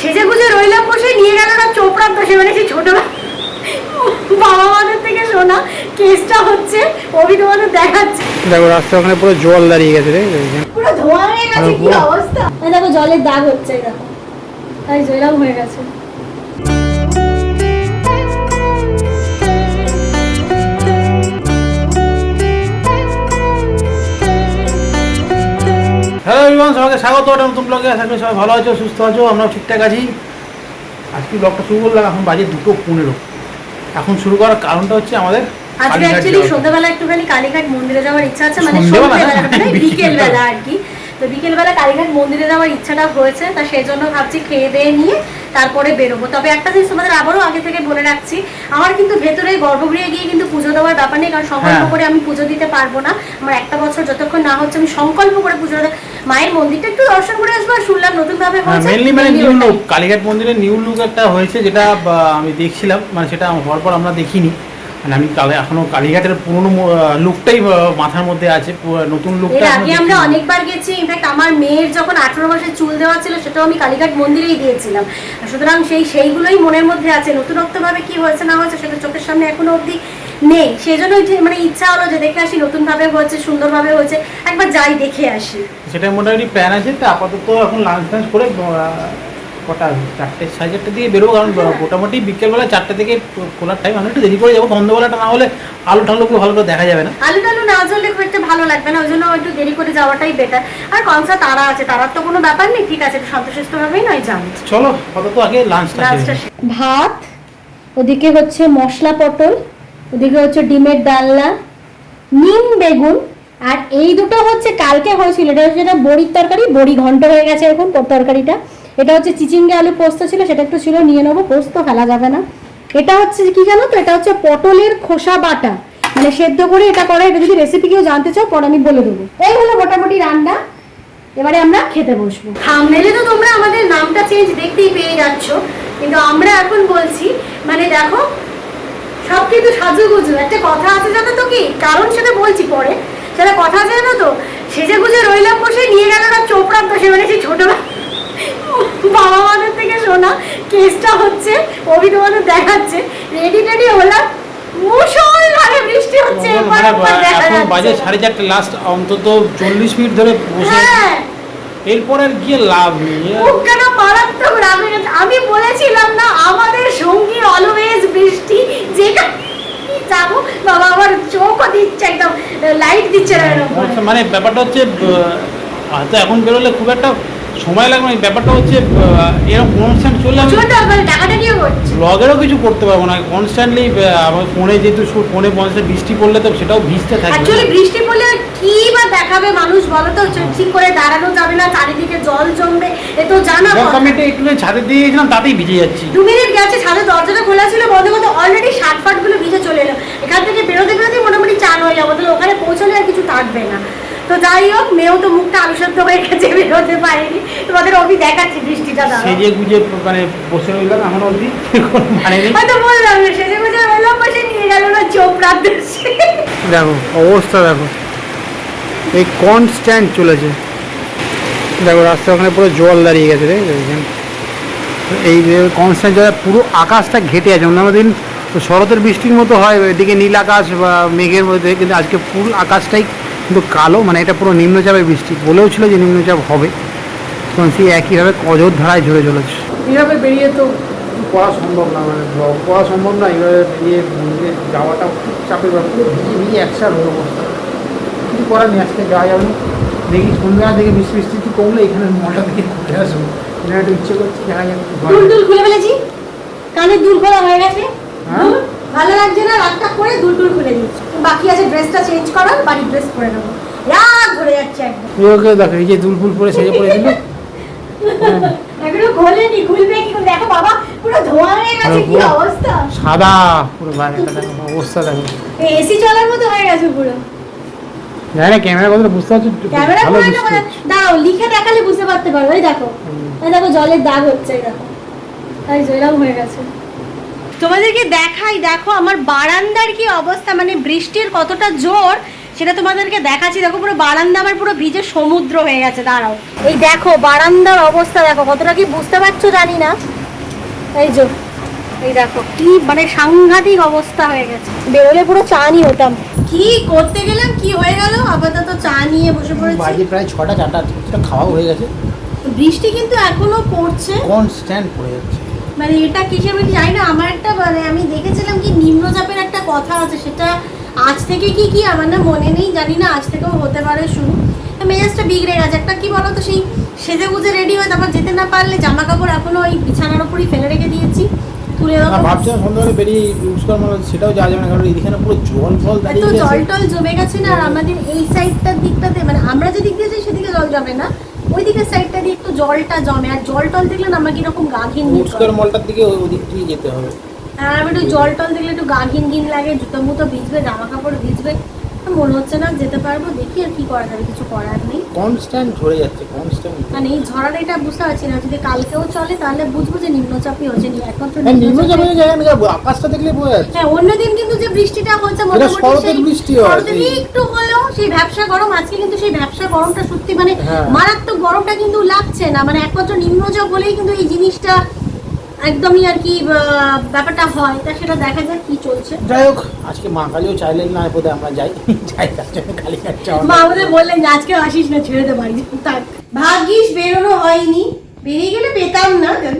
সেজে গুজে রইলাম বসে নিয়ে গেল না চোপড়ার দোষে। মানে সেই ছোট বাবা মাদের থেকে শোনা কেসটা হচ্ছে অভি তোমাদের দেখাচ্ছে। দেখো রাস্তা ওখানে পুরো জল দাঁড়িয়ে গেছে রে পুরো ধোয়া হয়ে গেছে কি অবস্থা? দেখো জলের দাগ হচ্ছে দেখো। তাই জয়লাম হয়ে গেছে। এভরিওয়ান সবাইকে স্বাগত। একটা নতুন ব্লগে আশা করি সবাই ভালো আছো সুস্থ আছো আমরা ঠিকঠাক আছি। আজকে ব্লগটা শুরু করলাম এখন বাজে দুটো পনেরো। এখন শুরু করার কারণটা হচ্ছে আমাদের আজকে অ্যাকচুয়ালি সন্ধ্যাবেলা একটুখানি কালীঘাট মন্দিরে যাওয়ার ইচ্ছা আছে মানে সন্ধ্যেবেলা মানে। বিকেলবেলা আর কি। তো বিকেলবেলা কালীঘাট মন্দিরে যাওয়ার ইচ্ছাটা হয়েছে তা সেই জন্য ভাবছি খেয়ে দিয়ে নিয়ে তারপরে বেরোবো। তবে একটা জিনিস তোমাদের আবারও আগে থেকে বলে রাখছি আমার কিন্তু ভেতরে গর্ভগৃহে গিয়ে কিন্তু পুজো দেওয়ার ব্যাপার নেই কারণ সংকল্প হ্যাঁ। করে আমি পুজো দিতে পারব না। আমার একটা বছর যতক্ষণ না হচ্ছে আমি সংকল্প করে পুজো দেবো। মায়ের মন্দিরটা একটু দর্শন করে আসব আর শুনলাম নতুন ভাবে হ্যাঁ হয়েছে। মানে নিউ লুক কালীঘাট মন্দিরে নিউ লুক একটা হয়েছে যেটা আমি দেখছিলাম মানে সেটা হওয়ার পর আমরা দেখিনি। মানে আমি কালে এখনও কালীঘাটের পুরোনো লুকটাই মাথার মধ্যে আছে নতুন এর লুকটা আগে আমরা অনেকবার গেছি ইনফ্যাক্ট আমার মেয়ের যখন আঠারো মাসে চুল দেওয়া ছিল সেটাও আমি কালীঘাট মন্দিরেই দিয়েছিলাম। সুতরাং সেই সেইগুলোই মনের মধ্যে আছে। নতুনত্ব ভাবে কি হয়েছে না হয়েছে সেটা চোখের সামনে এখনও অবধি নেই। সেই জন্য মানে ইচ্ছা হলো যে দেখে আসি নতুন ভাবে হয়েছে সুন্দর ভাবে হয়েছে। একবার যাই দেখে আসি। সেটা মোটামুটি প্ল্যান আছে তো আপাতত এখন লাঞ্চ টাঞ্চ করে কটা চারটে সাড়ে চারটে দিকে বেরোবো কারণ মোটামুটি বিকেলবেলা চারটে থেকে খোলার টাইম আমরা একটু দেরি করে যাব। সন্ধ্যাবেলাটা না হলে আলু টালু খুব ভালো করে দেখা যাবে না। আলু টালু না জ্বললে খুব একটা ভালো লাগবে না ওই জন্য একটু দেরি করে যাওয়াটাই বেটার আর কনসা তারা আছে তারার তো কোনো ব্যাপার নেই ঠিক আছে শান্তশিষ্ট ভাবেই নয় যাব চলো আপাতত আগে লাঞ্চটা ভাত ওদিকে হচ্ছে মশলা পটল ওদিকে হচ্ছে ডিমের ডালনা নিম বেগুন আর এই দুটো হচ্ছে কালকে হয়েছিল এটা হচ্ছে যেটা বড়ির তরকারি বড়ি ঘন্ট হয়ে গেছে এখন তোর তরকারিটা। এটা হচ্ছে চিচিঙ্গে আলু পোস্ত ছিল, সেটা একটু ছিল, নিয়ে নেব, পোস্ত ফেলা যাবে না। এটা হচ্ছে কি জানো তো? এটা হচ্ছে পটলের খোসা বাটা। মানে সেদ্ধ করে এটা করে, এটা যদি রেসিপি কেউ জানতে চাও, পরে আমি বলে দেবো। এই হলো মোটামুটি রান্না। এবারে আমরা খেতে বসবো। থামনেলে তো তোমরা আমাদের নামটা চেঞ্জ দেখতেই পেয়ে যাচ্ছ। কিন্তু আমরা এখন বলছি মানে দেখো, সব কিন্তু সাজুগুজু। একটা কথা আছে জানো তো কি? কারণ সেটা বলছি পরে। সেটা কথা আছে জানো তো? সেজে গুজে রইলাম বসে, নিয়ে গেল না চোপড়ার সে মানে সেই ছোট বাবা মাদের থেকে শোনা কেসটা হচ্ছে অভি তোমাদের দেখাচ্ছে রেডি টেডি হলাম। মুসলধারে বৃষ্টি হচ্ছে মানে এখন বাজে সাড়ে চারটে লাস্ট অন্তত চল্লিশ মিনিট ধরে বসে হ্যাঁ। এরপর আর গিয়ে লাভ নেই। মুখখানা মারাত্মক রাগে আমি বলেছিলাম না আমাদের সঙ্গী অলওয়েজ বৃষ্টি। যেখানে যাব বাবা আমার চোখও দিচ্ছে একদম লাইট দিচ্ছে না মানে ব্যাপারটা হচ্ছে হয়তো এখন বেরোলে খুব একটা সময় লাগবে না ব্যাপারটা হচ্ছে এরকম কনস্ট্যান্ট চললে আমি ব্লগেরও কিছু করতে পারব না কনস্ট্যান্টলি আমার ফোনে যেহেতু ফোনে পঞ্চাশ বৃষ্টি পড়লে তো সেটাও ভিজতে থাকবে অ্যাকচুয়ালি বৃষ্টি পড়লে কি বা দেখাবে মানুষ বলো তো? ঠিক করে দাঁড়ানো যাবে না চারিদিকে জল জমবে এ তো জানা। আমি এটা একটু ছাদে দিয়ে গেছিলাম তাতেই ভিজে যাচ্ছি। দু মিনিট গেছে ছাদে দরজাটা খোলা ছিল বন্ধ করতে অলরেডি শার্ট ফাটগুলো ভিজে চলে এলো। এখান থেকে বেরোতে বেরোতে মোটামুটি চান হয়ে যাব তাহলে ওখানে পৌঁছলে আর কিছু থাকবে না। তো যাই হোক মেয়েও তো মুখটা আলুসদ্ধ হয়ে গেছে বেরোতে পারেনি। তোমাদের অভি দেখাচ্ছি বৃষ্টিটা দাঁড়া সেজে গুজে মানে বসে রইলাম এখন অবধি? মানে নেই। হয়তো বললাম না সেজে গুজে রইলাম বসে নিয়ে গেল না চোখ রাত দেখো অবস্থা দেখো। এই কনস্ট্যান্ট চলেছে। দেখো রাস্তা ওখানে পুরো জল দাঁড়িয়ে গেছে রে দেখেন এই কনস্ট্যান্ট জল পুরো আকাশটা ঘেটে আছে। অন্যান্য দিন শরতের বৃষ্টির মতো হয় এদিকে নীল আকাশ বা মেঘের মধ্যে কিন্তু আজকে ফুল আকাশটাই কিন্তু কালো মানে এটা পুরো নিম্নচাপের বৃষ্টি। বলেও ছিল যে নিম্নচাপ হবে। তখন সেই একইভাবে কজর ধারায় ঝরে চলেছে। এইভাবে বেরিয়ে তো পড়া সম্ভব না মানে ব্লগ করা সম্ভব না এইভাবে বেরিয়ে মন্দিরে যাওয়াটা খুব চাপের ব্যাপার। পুরো ভিজে ভিজে একসাথে হয়ে অবস্থা। কিছু করার নেই আজকে যাওয়া যাবে না। দেখি সন্ধ্যা থেকে বৃষ্টি বৃষ্টি একটু কমলে এখানে মলটা থেকে ঘুরে আসব। এখানে একটু ইচ্ছে করছে দেখা যাবে দুল দুল খুলে ফেলেছি। কানের দুল খোলা হয়ে গেছে হ্যাঁ? দুল, ভালো লাগছে না রাতটা করে দুল দুল খুলে দিচ্ছি বাকি আছে ড্রেসটা চেঞ্জ করার বাড়ির ড্রেস পরে নেব। রাত ধরে যাচ্ছে একদম। ওকে দেখো এই যে দুল ফুল পরে সেজে পড়ে দিল। এখনও খোলেনি খুলবে কি করে? দেখো বাবা পুরো ধোয়া হয়ে গেছে কি অবস্থা? সাদা পুরো বাইরেটা দেখো অবস্থা দেখো। এসি চলার মতো হয়ে গেছে পুরো। জানি ক্যামেরা কথা বুঝতে পারছ? ক্যামেরা ভালো করে বৃষ্টি না লিখে দেখালে বুঝতে পারতে পারবে এই দেখো। এই দেখো জলের দাগ হচ্ছে এই দেখো। তাই জয়রাম হয়ে গেছে। তোমাদেরকে দেখাই দেখো আমার বারান্দার কি অবস্থা মানে বৃষ্টির কতটা জোর সেটা তোমাদেরকে দেখাচ্ছি। দেখো পুরো বারান্দা আমার পুরো ভিজে সমুদ্র হয়ে গেছে দাঁড়াও। এই দেখো বারান্দার অবস্থা দেখো কতটা কি বুঝতে পারছ জানি না। এই যে এই দেখো কি মানে সাংঘাতিক অবস্থা হয়ে গেছে। বেরোলে পুরো চা নিয়ে হতাম। কি করতে গেলাম কি হয়ে গেল? আপাতত চা নিয়ে বসে পড়েছি। বাজে প্রায় ছটা চারটা খাওয়া হয়ে গেছে। বৃষ্টি কিন্তু এখনও পড়ছে। কনস্ট্যান্ট পড়ে যাচ্ছে। মানে এটা কিসের আমি জানি না আমার একটা মানে আমি দেখেছিলাম কি নিম্নচাপের একটা কথা আছে সেটা আজ থেকে কি কি আমার না মনে নেই জানি না আজ থেকেও হতে পারে শুরু। মেজাজটা বিগড়ে গেছে। একটা কি বলতো সেই সেজে গুজে রেডি হয়ে তারপর যেতে না পারলে জামা কাপড় এখনও ওই বিছানার উপরই ফেলে রেখে দিয়েছি। তুলে ভাবছিলাম সন্ধ্যাবেলা বেরিয়ে ইউজ করার মানে সেটাও যাওয়া যাবে না কারণ এখানে পুরো জল ফল এত দাঁড়িয়ে জল টল জমে গেছে না আর আমাদের এই সাইডটার দিকটাতে মানে আমরা যে দিক দিয়ে যাই সেদিকে জল জমে না। ওই দিকের সাইডটা দিয়ে একটু জলটা জমে আর জল টল দেখলে না আমার কীরকম গা ঘিন ঘিন মলটার দিকে ওই দিয়ে যেতে হবে। আর আমি একটু জল টল দেখলে একটু গা ঘিন ঘিন লাগে জুতো মুতো ভিজবে জামা কাপড় ভিজবে। মনে হচ্ছে না যেতে পারব দেখি আর কি করা যাবে কিছু করার নেই। কনস্ট্যান্ট ঝরে যাচ্ছে কনস্ট্যান্ট মানে এই ঝড়ার এটা বুঝতে পারছি না যদি কালকেও চলে তাহলে বুঝব যে নিম্নচাপই হচ্ছে নি- একমাত্র হ্যাঁ নিম্নচাপের নিম্নচাপে- জায়গা নাকি আকাশটা দেখলে বোঝা যাচ্ছে। হ্যাঁ অন্যদিন কিন্তু যে বৃষ্টিটা হচ্ছে মোটামুটি সেই বৃষ্টি হয়, একটু হলেও সেই ব্যবসা গরম আজকে কিন্তু সেই ব্যবসা গরমটা সত্যি মানে হ্যাঁ। মারাত্মক গরমটা কিন্তু লাগছে না মানে একমাত্র নিম্নচাপ হলেই কিন্তু এই জিনিসটা একদমই আর কি ব্যাপারটা হয়। তা সেটা দেখা যাক কি চলছে। যাই হোক আজকে মা কালীও চাইলেন না বোধহয় আমরা যাই। যাই তার জন্য কালী মা আমাদের বললেন যে আজকে আসিস না ছেড়ে দে বাড়ি। থাক ভাগ্যিস বেরোনো হয়নি। বেরিয়ে গেলে পেতাম না জানি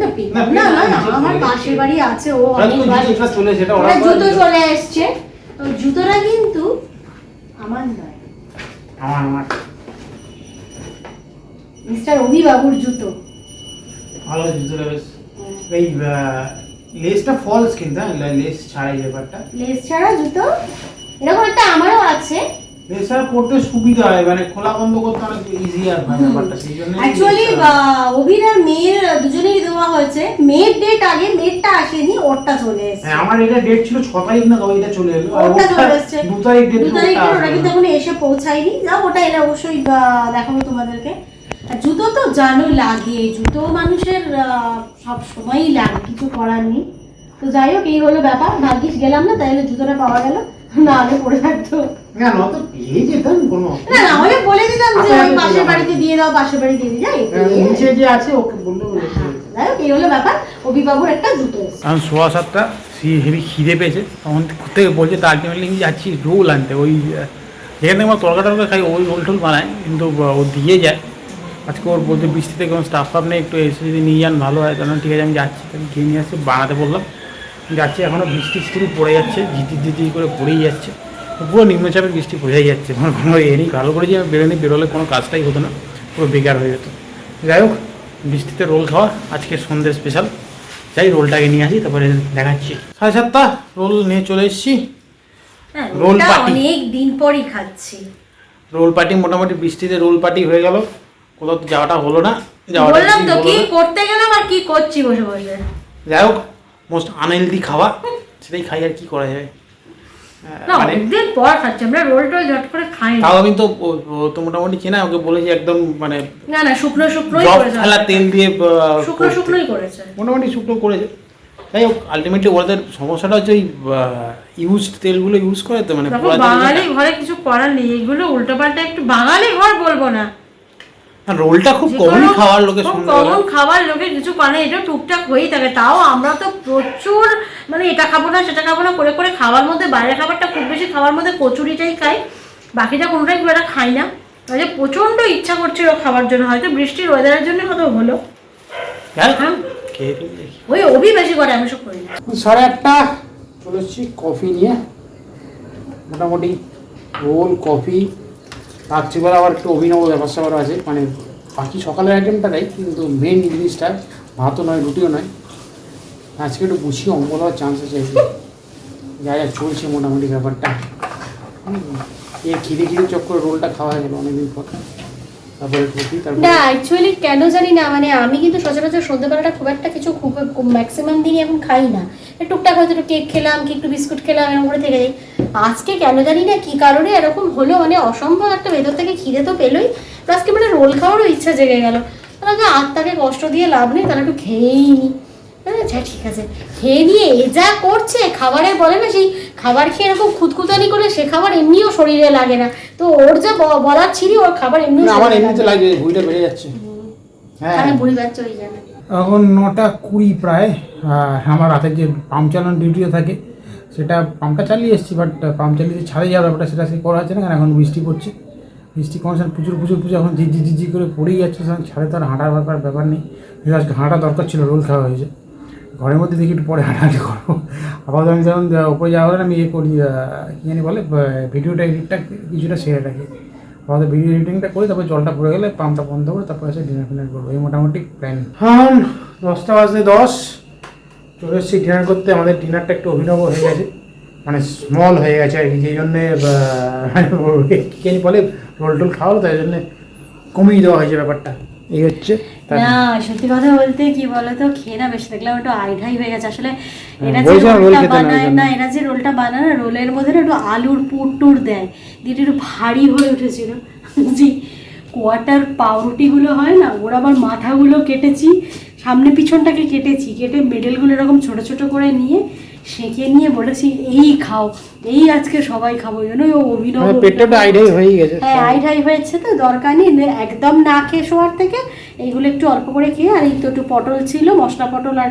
না না আমার পাশের বাড়ি আছে ও জুতো চলে এসছে। তো জুতোটা কিন্তু আমার নয়। আমার আমার। মিস্টার অভি বাবুর জুতো। ভালো জুতোটা বেশ। এই লেসটা ফলস কিন্তু হ্যাঁ লেস ছাড়াই ব্যাপারটা। লেস ছাড়া জুতো এরকম একটা আমারও আছে। লেস ছাড়া পড়তে সুবিধা হয় মানে খোলা বন্ধ করতে অনেক ইজিয়ার হয় ব্যাপারটা সেই জন্য অ্যাকচুয়ালি অভির আর মেয়ের দুজনেরই দেওয়া হয়েছে। মেয়ের ডেট আগে মেয়েরটা আসেনি ওরটা চলে এসেছে। হ্যাঁ আমার এটা ডেট ছিল ছ তারিখ না এটা চলে এলো। আর ওটা চলে এসছে। দু তারিখ ডেট দু তারিখে ওরা কিন্তু এখনও এসে পৌঁছায়নি। যাও ওটা এলে অবশ্যই দেখাবো তোমাদেরকে। আর জুতো তো জানো লাগে জুতো মানুষের সব সময়ই লাগে কিছু করার নেই। তো যাই হোক এই হলো ব্যাপার ভাগ্যিস গেলাম না তাইলে জুতোটা পাওয়া গেল না হলে পড়ে থাকতো। না না তো পেয়ে যেতাম কোনো না না আমি বলে দিতাম যে ওই পাশের। বাড়িতে দিয়ে দাও পাশের বাড়ি দিয়ে দিয়ে যাই নিচে যে আছে ওকে বললে যাই হোক এই হলো ব্যাপার অভিবাবুর একটা জুতো এসেছে। সোয়া সাতটা সি হেভি খিদে পেয়েছে তখন থেকে বলছে তা আলটিমেটলি আমি যাচ্ছি রোল আনতে। ওই যেখান আমার তরকা টরকা খাই ওই রোল টোল বানায় কিন্তু ও দিয়ে যায়। আজকে ওর বলতে বৃষ্টিতে কোনো স্টাফ ফাফ নেই একটু এসে যদি নিয়ে যান ভালো হয়। তাহলে ঠিক আছে আমি যাচ্ছি। তাহলে গিয়ে নিয়ে আসছি বানাতে বললাম। যাচ্ছি এখনও বৃষ্টি শুরু পড়ে যাচ্ছে ঝিটির ঝিটির করে পড়েই যাচ্ছে। পুরো নিম্নচাপের বৃষ্টি বোঝাই যাচ্ছে। আমার কোনো এ নেই ভালো করে যে আমি বেরোনি বেরোলে কোনো কাজটাই হতো না পুরো বেকার হয়ে যেত। যাই হোক বৃষ্টিতে রোল খাওয়া আজকে সন্ধ্যে স্পেশাল যাই রোলটাকে নিয়ে আসি তারপরে দেখাচ্ছি। সাড়ে সাতটা রোল নিয়ে চলে এসেছি। হ্যাঁ রোল পাটি। অনেক দিন পরই খাচ্ছি। রোল পার্টি মোটামুটি বৃষ্টিতে রোল পার্টি হয়ে গেল। কোথাও তো যাওয়াটা হলো না যাওয়াটা বললাম তো কি করতে গেলাম আর কি করছি বসে বসে? যাই হোক মোস্ট আনহেলদি খাওয়া সেটাই খাই আর কি করা যাবে। আহ, না অনেকদিন পর খাচ্ছি আমরা রোল টোল ঝট করে খাই তাও আমি তো ও- ও তো মোটামুটি চেনা ওকে বলেছি একদম মানে না না শুকনো শুকনোই করেছে। ফেলা তেল দিয়ে শুকনো শুকনোই করেছে। মোটামুটি শুকনো করেছে। যাই হোক আলটিমেটলি ওদের সমস্যাটা হচ্ছে ওই ইউজ তেলগুলো ইউজ করে তো মানে বাঙালি ঘরে কিছু করার নেই এগুলো উল্টো পাল্টা একটু বাঙালি ঘর বলব না। রোলটা খুব কোনো- খাওয়ার লোকে কমন খাবার লোকে কিছু করে এটা টুকটাক হয়েই থাকে। তাও আমরা তো প্রচুর মানে এটা খাব না সেটা খাব না করে করে খাবার মধ্যে বাইরের খাবারটা খুব বেশি খাবার মধ্যে কচুরিটাই খাই। বাকিটা কোনোটাই খুব একটা খাই না। কাজে প্রচণ্ড ইচ্ছা করছিল খাবার জন্য হয়তো বৃষ্টির ওয়েদারের জন্য হয়তো হলো। হ্যাঁ হ্যাঁ। ওই অভি বেশি করে আমি সব করি। সাড়ে আটটা চলে কফি নিয়ে। মোটামুটি রোল কফি রাত্রিবেলা আবার একটু অভিনব ব্যাপার স্যাপার আছে। মানে বাকি সকালের আইটেমটা দেয়, কিন্তু মেন জিনিসটা ভাতও নয়, রুটিও নয়। আজকে একটু গুছিয়ে অম্বল হওয়ার চান্স আছে। যা যা চলছে মোটামুটি ব্যাপারটা। এই খিদে খিদে চক্কর রোলটা খাওয়া গেল অনেকদিন পর। না অ্যাকচুয়ালি কেন জানি না মানে আমি কিন্তু সচরাচর সন্ধ্যেবেলাটা খুব একটা কিছু খুব ম্যাক্সিমাম দিনই এখন খাই না। টুকটাক হয়তো একটু কেক খেলাম কি একটু বিস্কুট খেলাম, এরকম করে থেকে যাই। আজকে কেন জানি না কি কারণে এরকম হলো মানে অসম্ভব একটা ভেতর থেকে খিদে তো পেলোই। আজকে মানে রোল খাওয়ারও ইচ্ছা জেগে গেল। তাহলে আত্মাকে কষ্ট দিয়ে লাভ নেই, তাহলে একটু খেয়েই নি। মানে আচ্ছা ঠিক আছে। খেয়ে নিয়ে এ যা করছে, খাবারে বলে না সেই খাবার খেয়ে এরকম খুঁতখুতানি করে সে খাবার এমনিও শরীরে লাগে না। তো ওর যা বলার ছিরি ওর খাবার এমনি না আমার এমনিতে লাগে ভুঁড়িটা বেড়ে যাচ্ছে। হ্যাঁ। বাচ্চা হয়ে যাবে এখন নটা কুড়ি প্রায় আমার রাতের যে পাম্প চালানোর ডিউটিও থাকে সেটা পাম্পটা চালিয়ে এসেছি বাট পাম্প চালিয়ে যে ছাড়ে যাওয়ার ব্যাপারটা সেটা সে করা হচ্ছে না কারণ এখন বৃষ্টি পড়ছে। বৃষ্টি কনস্ট্যান্ট প্রচুর প্রচুর প্রচুর এখন ঝিঝি ঝিঝি করে পড়েই যাচ্ছে সেখানে ছাড়ে তো আর হাঁটার ব্যাপার ব্যাপার নেই। আজকে হাঁটা দরকার ছিল রোল খাওয়া হয়েছে। ঘরের মধ্যে দেখি একটু পরে হাঁটাহাঁটি করব। আপাতত আমি যখন আহ, উপরে যাওয়ার আমি ইয়ে করি কী জানি বলে ভিডিওটা এডিটটা কিছুটা সেরে রাখি। আপাতত ভিডিও এডিটিংটা করি তারপর জলটা পড়ে গেলে পাম্পটা বন্ধ করে তারপর এসে ডিনার ফিনার করব। এই মোটামুটি প্ল্যান হ্যাঁ দশটা বাজে দশ। চলে এসেছি ডিনার করতে। আমাদের ডিনারটা একটু অভিনব হয়ে গেছে। মানে স্মল হয়ে গেছে আর কি যেই জন্যে আহ, কী জানি বলে রোল টোল খাওয়ালো তাই জন্যে কমিয়ে দেওয়া হয়েছে ব্যাপারটা। এই হচ্ছে না সত্যি কথা বলতে কি বলতো খেয়ে না বেশি দেখলাম একটু আইঢাই হয়ে গেছে। আসলে এরা যে রোলটা বানায় না। এরা যে রোলটা বানায় না রোলের মধ্যে না একটু আলুর পুর টুর দেয় দিয়ে একটু ভারী হয়ে উঠেছিল। জি কোয়াটার পাউরুটিগুলো হয় না ওর আবার মাথাগুলো কেটেছি সামনে পিছনটাকে কেটেছি কেটে মেডেলগুলো এরকম ছোট ছোট করে নিয়ে সেঁকে নিয়ে বলেছি এই খাও এই আজকে সবাই খাব। ওই জন্য ও অভিনব পেটটা গেছে হ্যাঁ আইঢাই হয়েছে তো দরকার নেই একদম না খেয়ে শোয়ার থেকে এইগুলো একটু অল্প করে খেয়ে আর এই তো একটু পটল ছিল মশলা পটল আর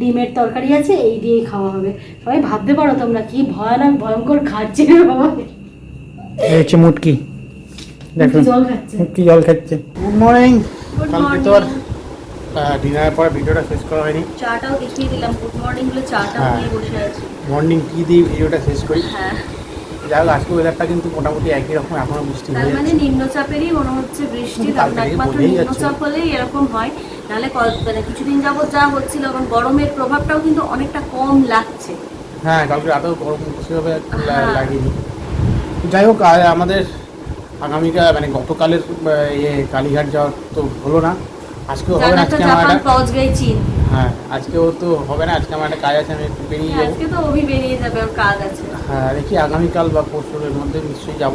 ডিমের তরকারি আছে এই দিয়েই খাওয়া হবে। সবাই ভাবতে পারো তোমরা কি ভয়ানক ভয়ঙ্কর খাচ্ছে রে বাবা। হচ্ছে মুটকি। দেখো জল খাচ্ছে। মুটকি জল খাচ্ছে। গুড মর্নিং কালকে তো আর morning. ডিনারের পরে ভিডিওটা শেষ করা হয়নি। চাটাও দেখিয়ে দিলাম। গুড মর্নিং বলে চাটাও হ্যাঁ। নিয়ে বসে আছি। মর্নিং কি দিয়ে ভিডিওটা শেষ করি? হ্যাঁ। যাই হোক আজকে ওয়েদারটা কিন্তু মোটামুটি একই রকম এখনও বৃষ্টি হয়ে মানে নিম্নচাপেরই মনে হচ্ছে বৃষ্টি একমাত্র নিম্নচাপ হলেই এরকম হয়। নাহলে মানে কিছুদিন যাবত যা হচ্ছিল এখন গরমের প্রভাবটাও কিন্তু অনেকটা কম লাগছে। হ্যাঁ কালকে রাতেও গরম সেভাবে হ্যাঁ। লাগেনি। যাই হোক আমাদের আগামীকাল মানে গতকালের ইয়ে কালীঘাট যাওয়ার তো হলো না। আজকেও হবে না আজকে আমার একটা পৌঁছ গই চীন। হ্যাঁ আজকেও তো হবে না আজকে আমার একটা কাজ আছে আমি একটু বেরিয়ে যাব। আজকে তো অভি বেরিয়ে যাবে ওর কাজ আছে। হ্যাঁ দেখি আগামীকাল বা পরশুর মধ্যে নিশ্চয়ই যাব।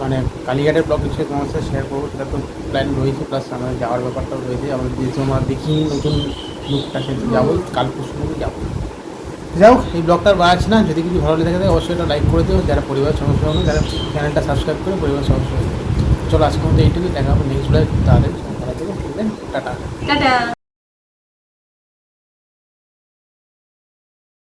মানে কালীঘাটের ব্লগ নিশ্চয়ই তোমার সাথে শেয়ার করব সেটা তো প্ল্যান রয়েছে প্লাস আমাদের যাওয়ার ব্যাপারটাও রয়েছে আমরা যেহেতু আমরা দেখি নতুন লুকটা সেহেতু যাব কাল পরশু যাব। যাই হোক এই ব্লগটার বাড়াচ্ছি না যদি কিছু ভালো লেগে থাকে অবশ্যই এটা লাইক করে দিও যারা পরিবার সদস্য হবে যারা চ্যানেলটা সাবস্ক্রাইব করে পরিবার সদস্য হবে চলো আজকের মধ্যে এইটুকুই দেখা হবে নেক্সট ব্লগ তাহলে। থেকো টাটা টাটা